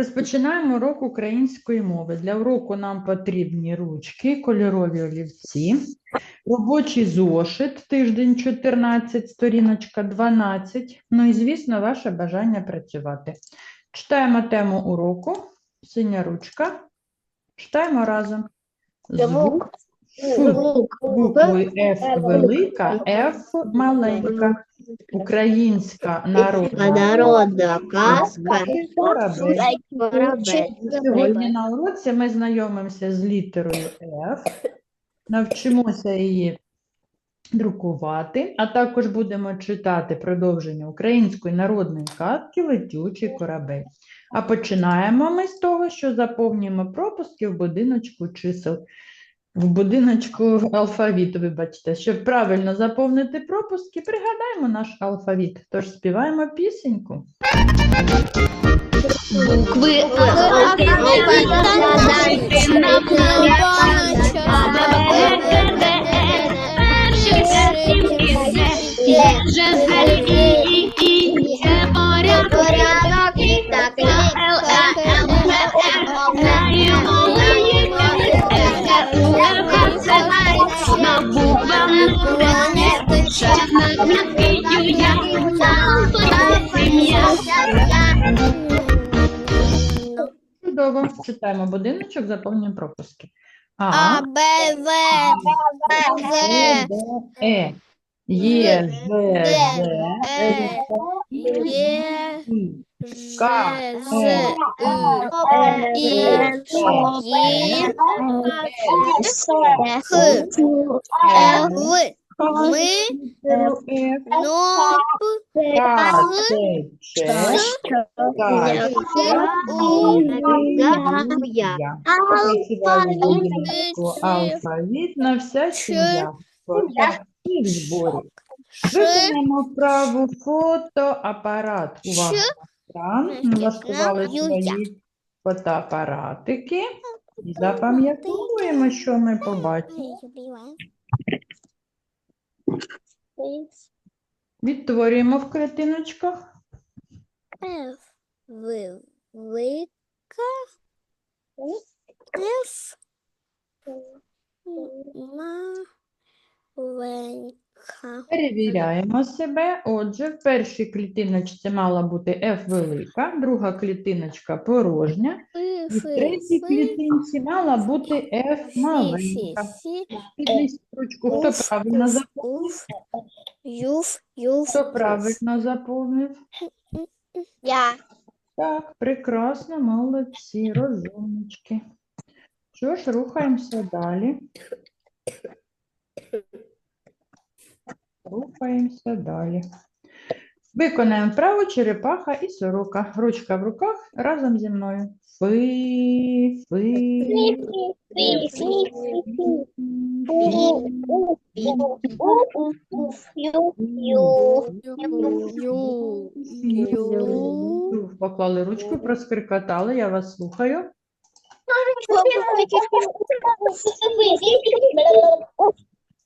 Розпочинаємо урок української мови. Для уроку нам потрібні ручки, кольорові олівці, робочий зошит, тиждень 14, сторіночка 12. Ну і, звісно, ваше бажання працювати. Читаємо тему уроку. Синя ручка. Читаємо разом. Звук Фу. Буквою F велика, F маленька. Українська народна Народна казка. Сьогодні на уроці ми знайомимося з літерою F, навчимося її друкувати, а також будемо читати продовження української народної казки «Летючий корабель». А починаємо ми з того, що заповнюємо пропуски в будиночку чисел. В будиночку алфавіту, вибачте, щоб правильно заповнити пропуски, пригадаємо наш алфавіт. Тож співаємо пісеньку. Букви порядок Чудово. Читаємо будиночок, заповнюємо пропуски. А, А, Б, В, З, Е, Д, Е, Є, З, З, Е, Є, К, З, Е, І, Х, Е, Л, Ми, літеру Ф, Но, П, К, Г, Ц, Ч, К, У, Я. Попрацювали будинку алфавіт на вся сім'я. Всіх зборів. Виконаємо вправу фотоапарат. Увага екран. Налаштували свої фотоапаратики. І запам'ятовуємо, що ми побачимо. Відтворюємо в клітиночках. Ф, В, Вика, Маленька. Перевіряємо себе. Отже, в першій клітиночці мала бути F велика, друга клітиночка порожня. І в третій клітинці мала бути F маленька. Піднесіть ручку, хто правильно заповнив? Хто правильно заповнив? Я. Так, прекрасно, молодці, розумнички. Що ж, рухаємося далі. Рухаємося далі. Виконаємо вправу черепаха і сорока. Ручка в руках разом зі мною. Фи, фи. Поклали ручку, проскрикотали, я вас слухаю.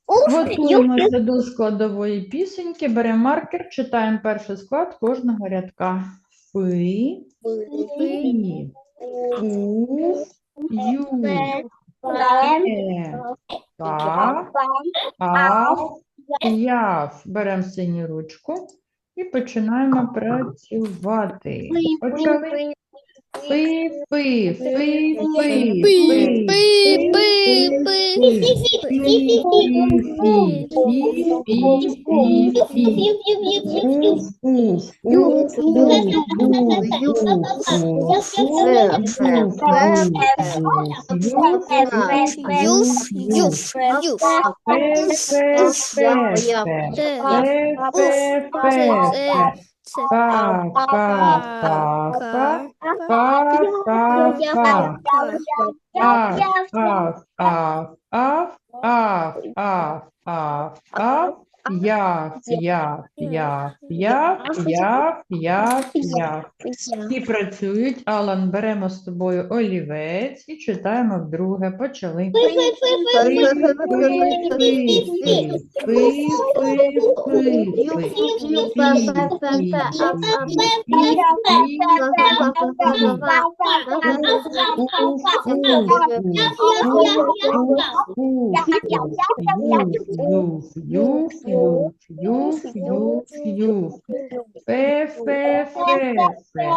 Готуємося до складової пісеньки, беремо маркер, читаємо перший склад кожного рядка. Фи, фі, фу, ю, е, та, а, яв. Беремо синю ручку і починаємо працювати. Почали. Фи, фи, фи, фи, фи, Юф, юф, юф. Це. Ка, ка, ка, ка, ка, ка. Аф, аф, аф, аф, аф, аф, аф, аф, яв, яв, яв, яв, яв, яв, яв. Всі працюють. Алан, беремо з тобою олівець і читаємо вдруге. Почали. Фе, фе, фе, фе, фе,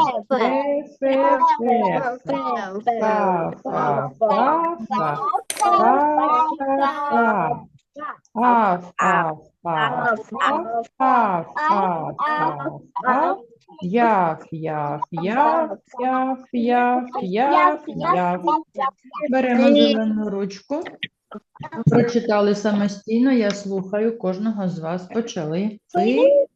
фе, фе, фе. Фа, фа, фа, фа. Фа, фа, фа. Фа, фа, фа, фа, фа, фа, фа. Яв, яв, яв, яв, яв, яв, яв. Беремо зелену ручку. Прочитали самостійно, я слухаю кожного з вас. Почали. Фи,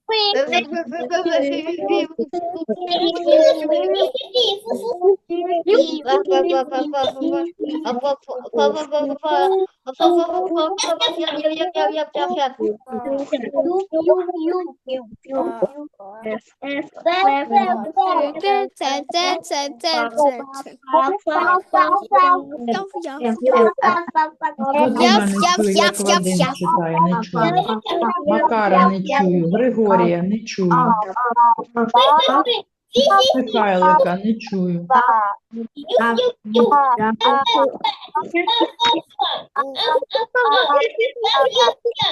Яв, не чую, яв, читає, не чую. Михайлика не чую.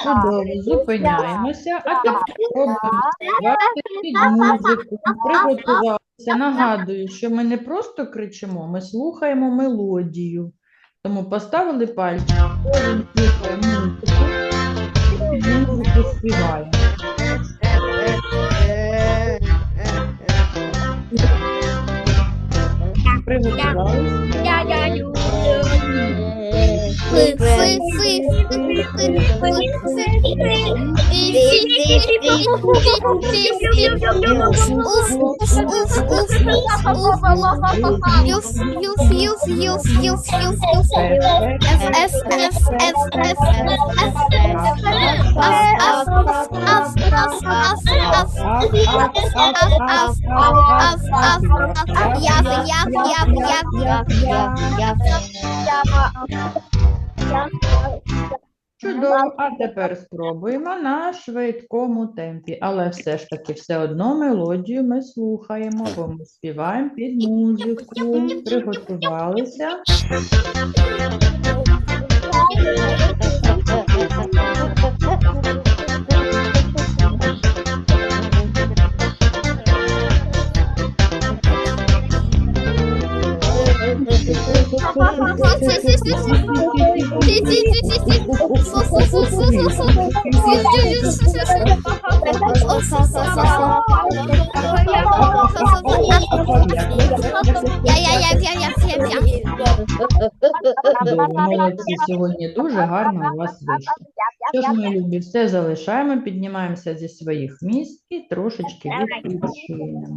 Чудово, зупиняємося, а тепер під музику. Приготувалися. Нагадую, що ми не просто кричимо, ми слухаємо мелодію. Тому поставили пальці, кожен слухає музику, і музику співаємо. Приготувалися. Фи, фи, фи, фи, фи, фи, Чудово, а тепер спробуємо на швидкому темпі, але все ж таки все одно мелодію ми слухаємо, бо ми співаємо під музику, приготувалися. Чудово, молодці, сьогодні дуже гарно у вас вийшло. Що ж, ми любі, все залишаємо, піднімаємося зі своїх місць і трошечки відпочинемо.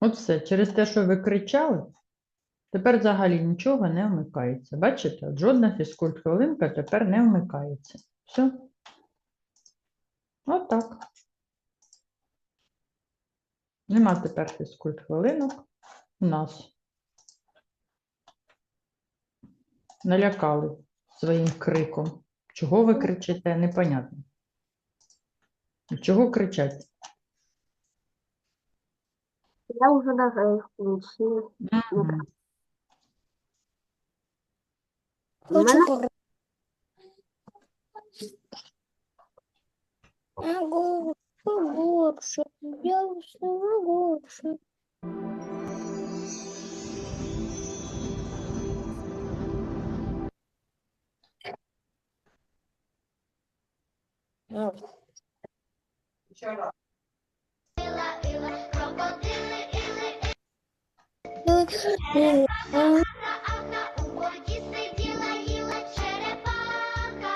От все, через те, що ви кричали, тепер взагалі нічого не вмикається. Бачите, от жодна фізкульт-хвилинка тепер не вмикається. Все. Отак. Нема тепер фізкульт-хвилинок у нас. Налякали своїм криком. Чого ви кричите, непонятно. Чого кричать? Я уже даже их получила. Мгм. Хочу Мгм. пора. Могу глубже, я усну глубже. Ну, Еще раз. Огурчик. У воді сиділа, їла черепаха,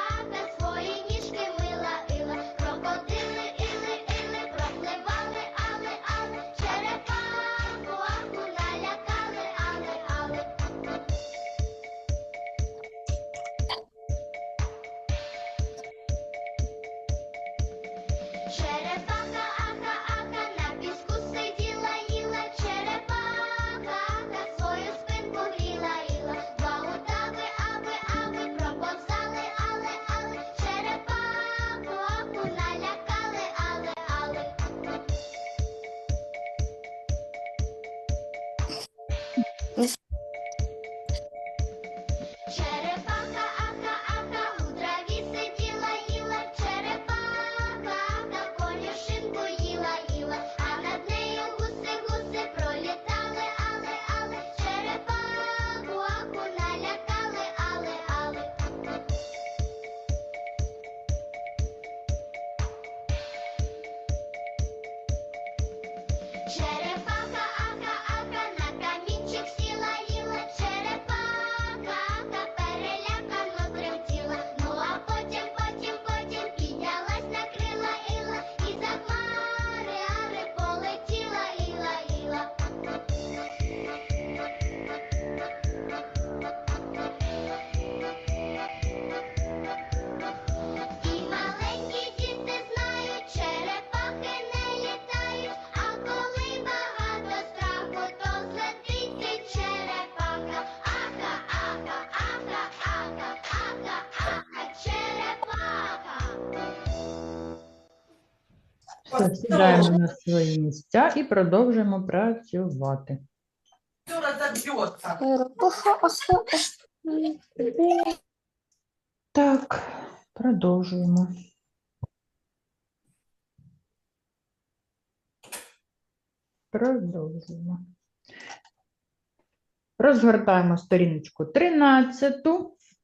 свої ніжки мила, ила, крокодили, іли, іли, пропливали, але, але, черепаху, аху, налякали, але, але. Черепаха, Все, сідаємо на свої місця і продовжуємо працювати. Все разобьется. Так, продовжуємо. Продовжуємо. Розгортаємо сторіночку 13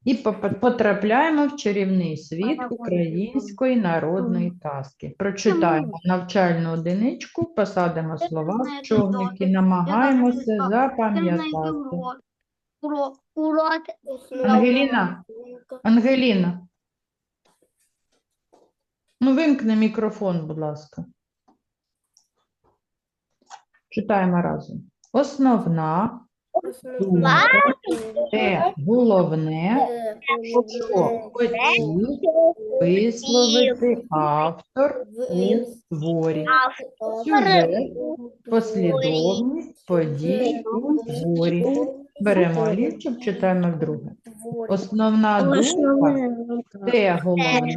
і потрапляємо в чарівний світ української народної казки. Прочитаємо навчальну одиничку, посадимо слова в човники, намагаємося запам'ятати. Ангеліна, Ангеліна. Ну, вимкни мікрофон, будь ласка. Читаємо разом. Основна, те головне, що хотів висловити автор у творі. Сюжет, послідовність подій у творі. Беремо олівчик, читаємо вдруге. Основна думка, те головне,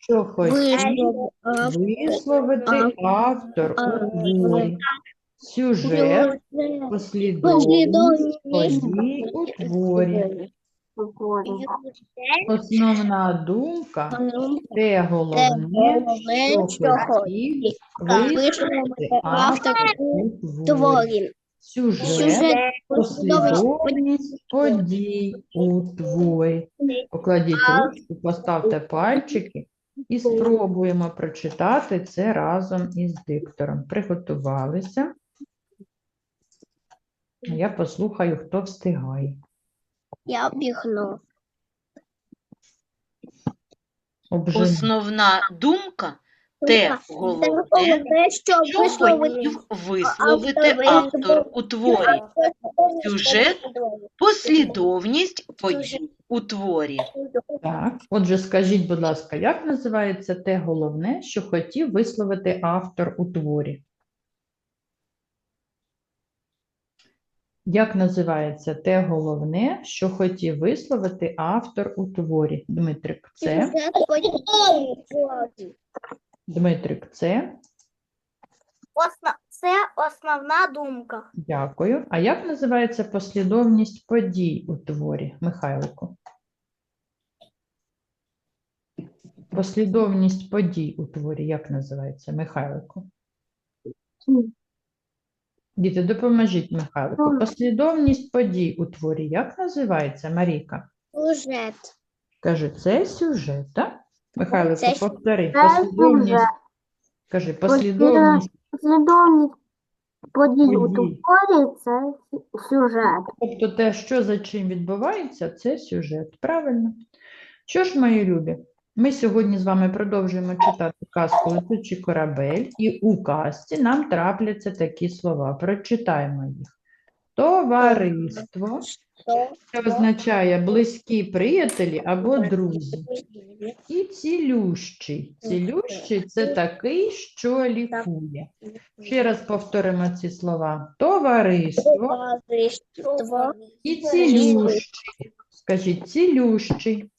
що хотів висловити автор у творі. Сюжет, послідовність подій у творі. Основна думка, те головне, що хотів висловити автор у. Сюжет, послідовність подій у творі. Покладіть ручку, поставте пальчики і спробуємо прочитати це разом із диктором. Приготувалися. Я послухаю, хто встигає. Я бігну. Обживу. Основна думка те головне, що що хотів висловити автор у творі. Сюжет, Послідовність подій у творі. Так, отже, скажіть, будь ласка, як називається те головне, що хотів висловити автор у творі? Як називається те головне, що хотів висловити автор у творі? Дмитрик, це? Дмитрик, це? Це основна думка. Дякую. А як називається послідовність подій у творі, Михайлику? Послідовність подій у творі як називається, Михайлику? Діти, допоможіть Михайлику. Послідовність подій у творі як називається, Марійка? Сюжет. Кажи, це сюжет, так? Михайлику, Це повтори. Послідовність. Кажи, послідовність Послідовність подій у подій. творі – це сюжет. Тобто те, що за чим відбувається, це сюжет. Правильно. Що ж, мої любі, ми сьогодні з вами продовжуємо читати казку «Летучий корабель», і у казці нам трапляться такі слова. Прочитаємо їх. Товариство, що означає близькі приятелі або друзі. І цілющий. Цілющий – це такий, що лікує. Ще раз повторимо ці слова. Товариство і цілющий. Скажіть, цілющий.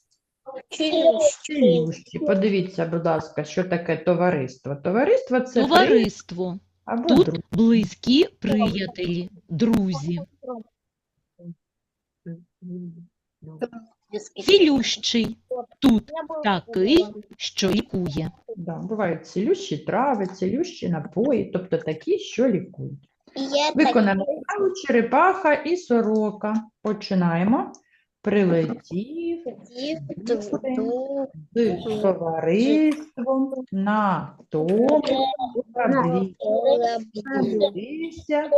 Цілющий. Подивіться, будь ласка, що таке товариство. Товариство – це Товариство. або Тут друг. близькі приятелі, друзі. Цілющий. Тут такий, що лікує. Да, бувають цілющі трави, цілющі напої, тобто такі, що лікують. Виконаємо вправу черепаха і сорока. Починаємо. Прилетів з товариством на тому кораблі. Спустився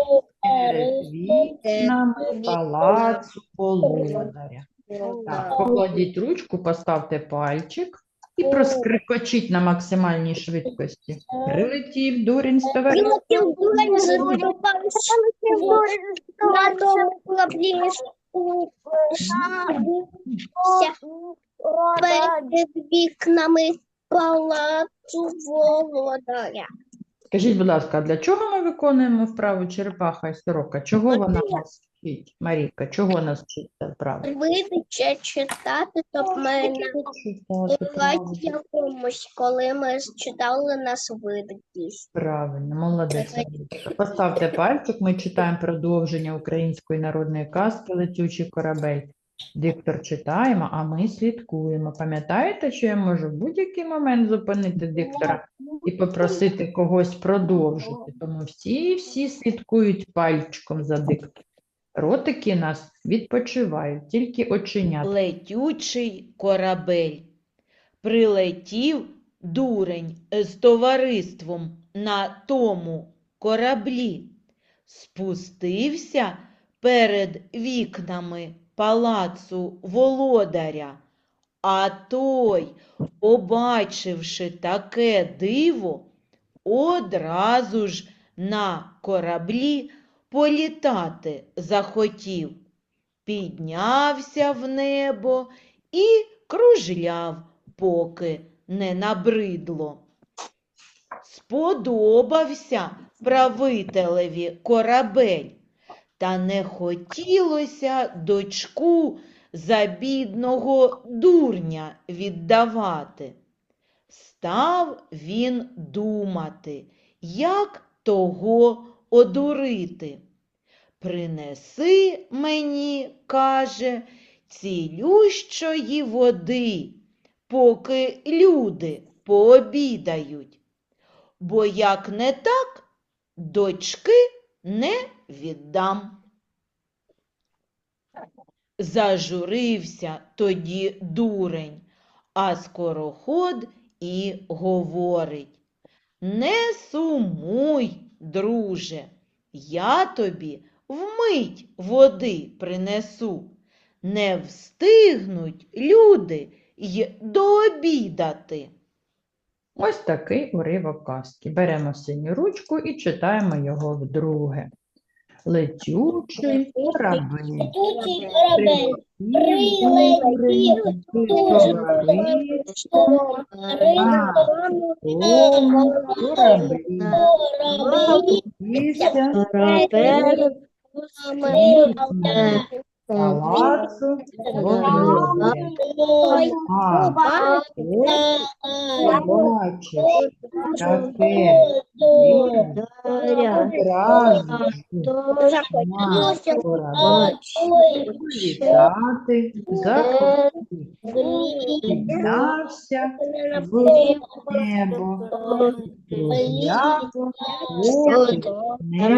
перед вікнами палацу володаря. Так, покладіть ручку, поставте пальчик і проскрикочіть на максимальній швидкості. Прилетів дурень з товариством. На тому кораблі перед вікнами палацу володаря. Скажіть, будь ласка, а для чого ми виконуємо вправу черепаха і сорока? Чого вона нас вчить? Марійка, чого нас вчить ця вправа? Читати, тобто ми Читати, якомусь, коли ми читали нас видатність. Правильно, молодець. Марійка. Поставте пальчик, ми читаємо продовження української народної казки «Летючий корабель». Диктор читаємо, а ми слідкуємо. Пам'ятаєте, що я можу в будь-який момент зупинити диктора і попросити когось продовжити? Тому всі-всі слідкують пальчиком за диктором. Ротики нас відпочивають, тільки оченята. Летючий корабель. Прилетів дурень з товариством на тому кораблі. Спустився перед вікнами палацу володаря. А той, побачивши таке диво, одразу ж на кораблі політати захотів. Піднявся в небо і кружляв, поки не набридло. Сподобався правителеві корабель, та не хотілося дочку за бідного дурня віддавати. Став він думати, як того одурити. Принеси мені, каже, цілющої води, поки люди пообідають. Бо як не так, дочки не віддам. Зажурився тоді дурень, а скороход і говорить. Не сумуй, друже, я тобі вмить води принесу. Не встигнуть люди й дообідати. Ось такий уривок казки. Беремо синю ручку і читаємо його вдруге. Летючий корабель. Летючий корабель. Прилетів корабель. Корабель. вікнами палацу володя. А хто побачив таке диво, одразу ж на кораблі літати захотів. Піднявся в небо, кружляв, поки не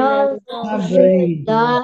набридно.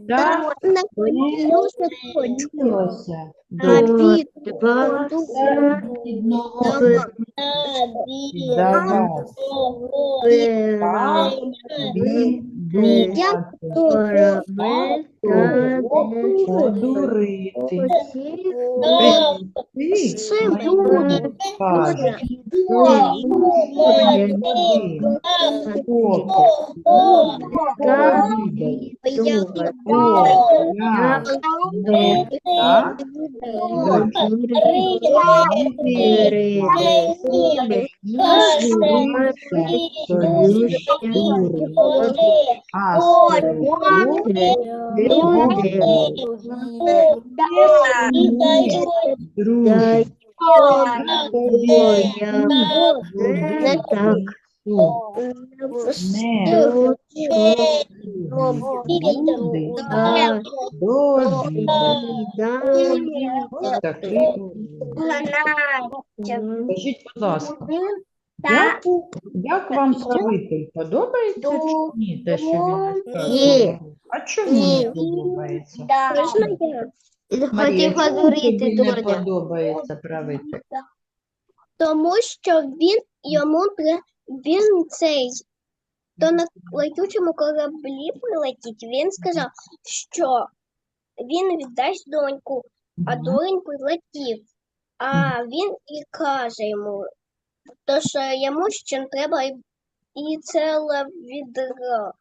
Кораблі селеві, кораблі. Так хотілося до Два бідного здавати. Так думати, подурити. Ти каже, А друже, Не так. Не люди. Скажіть, будь ласка, як, як вам правитель подобається чи ні, те, що він розказує? А чому не подобається? Марія, Хотів чому тобі не подобається правитель? Тому що він йому тре- він цей, то на летючому кораблі прилетить, він сказав, що він віддасть доньку, а дурень прилетів. А він і каже йому, то що йому ще треба і, і ціле відро.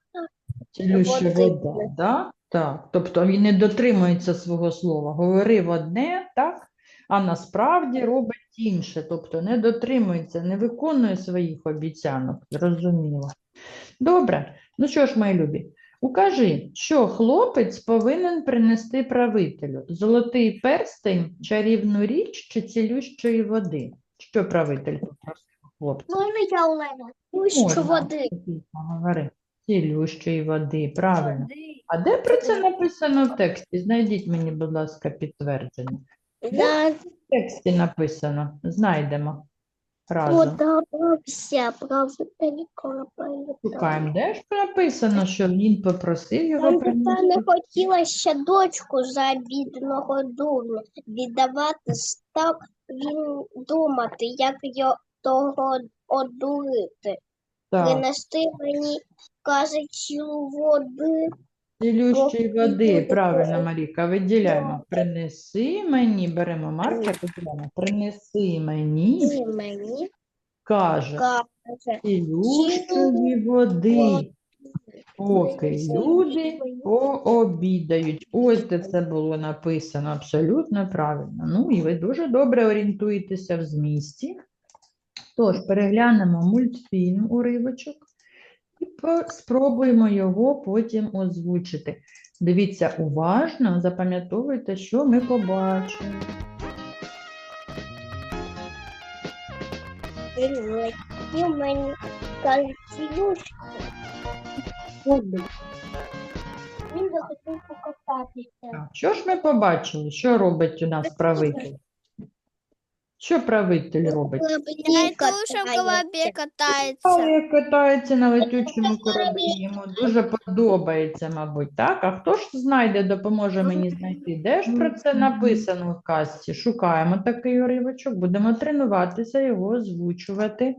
Цілюща вода, да? Так. Тобто він не дотримується свого слова. Говорив одне, так? А насправді робить інше. Тобто не дотримується, не виконує своїх обіцянок. Зрозуміло. Добре. Ну що ж, мої любі, укажи, що хлопець повинен принести правителю? Золотий перстень, чарівну річ чи цілющої води? Що правитель попросив хлопця? Можна я Олена? Можна. води. Говори. Цілющої води, правильно. А де про це написано в тексті? Знайдіть мені, будь ласка, підтвердження. На В тексті написано. Знайдемо разом. подобався правитель корабель. Шукаємо, де ж написано, що він попросив його Та принести. не хотіла ще дочку за бідного дурня віддавати, став він думати, як його того одурити. Так, Принести мені, каже, цілу води. Цілющої води, правильно. Маріка, виділяємо. Принеси мені, беремо маркер, виділяємо. Принеси мені, мені каже, каже, цілющої води. Поки люди пообідають. Ось де це було написано абсолютно правильно. Ну і ви дуже добре орієнтуєтеся в змісті. Тож, переглянемо мультфільм уривочок і спробуємо його потім озвучити. Дивіться уважно, запам'ятовуйте, що ми побачимо. Він захотів покопатися. Що ж ми побачили? Що робить у нас правитель? Що правитель робить? Слушав, колобі катається. Але катається на летючому кораблі, йому дуже подобається, мабуть, так? А хто ж знайде, допоможе мені знайти? Де ж про це написано в казці? Шукаємо такий уривочок, будемо тренуватися його озвучувати.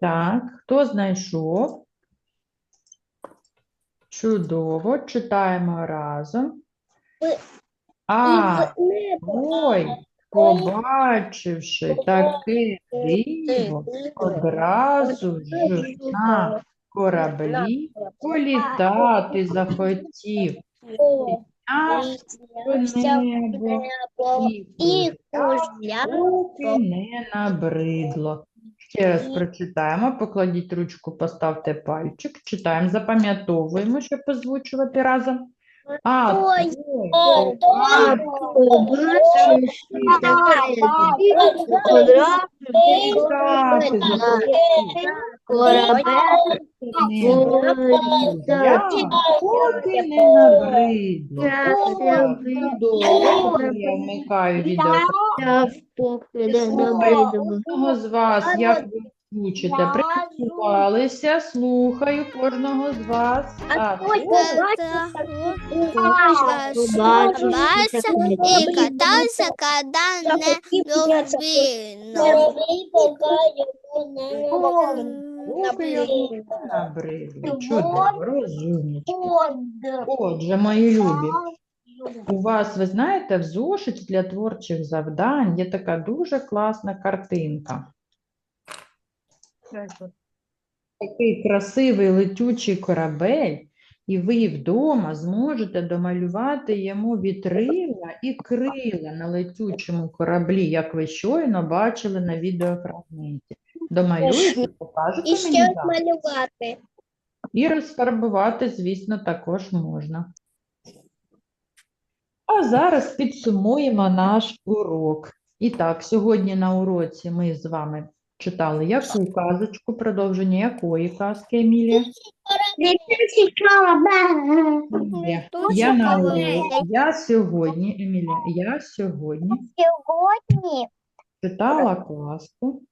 Так, хто знайшов? Чудово, читаємо разом. А, ой, побачивши таке диво, одразу ж на кораблі політати захотів, і І поки не набридло. Ще раз прочитаємо, покладіть ручку, поставте пальчик, читаємо, запам'ятовуємо, щоб озвучувати разом. А Ой, той Я поки не набридло. Добре, я вмикаю відео. та поки не набридло. Кожного з вас, як ви звучите, приготувалися, слухаю кожного з вас. Так, Побачив, що Катался таке и не набридло. Чудово, розумнички. Отже, мої любі, у вас, ви знаєте, в зошиті для творчих завдань є така дуже класна картинка. Такий красивий летючий корабель, і ви вдома зможете домалювати йому вітрила і крила на летючому кораблі, як ви щойно бачили на відеофрагменті. Домалюєте, покажете І ще зараз? малювати. І розфарбувати, звісно, також можна. А зараз підсумуємо наш урок. І так, сьогодні на уроці ми з вами читали яку казочку, продовження якої казки, Емілія? Я на. Я сьогодні, Емілія, я сьогодні Сьогодні читала казку.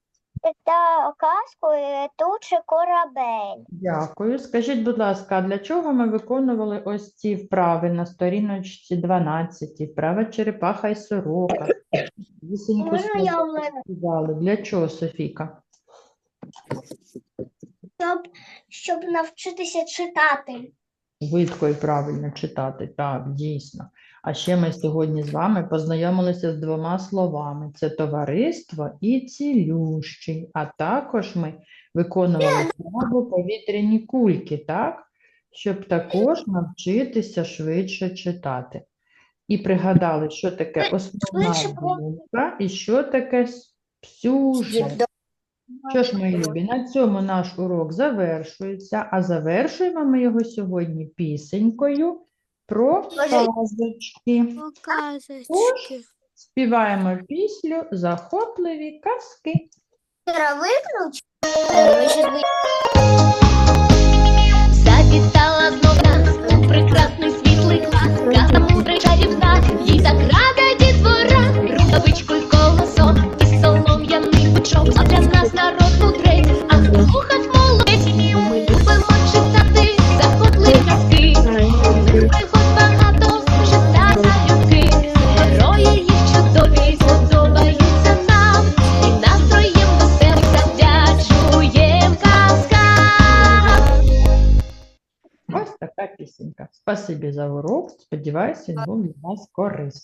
Та казку летучий корабель. Дякую. Скажіть, будь ласка, для чого ми виконували ось ці вправи на сторіночці 12, вправа черепаха і сорока? Вісеньку сказали. Для чого, Софіка? Щоб, щоб навчитися читати. Видко і правильно читати, так, дійсно. А ще ми сьогодні з вами познайомилися з двома словами: це товариство і цілющий. А також ми виконували вправу повітряні кульки, так? Щоб також навчитися швидше читати. І пригадали, що таке основна думка і що таке сюжет. Що ж, мої любі, на цьому наш урок завершується, а завершуємо ми його сьогодні пісенькою про казочки. Показочки. Співаємо пісню «Захопливі казки». Виключ. Завітала знов нас у прекрасний світлий клас, казка мудра чарівна, їй так рада дітвора, рукавичку й колосок, і солом'яний пучок, а для нас народ мудрий, Така пісенька. Спасибі за урок. Сподіваюся, він був для вас корисний.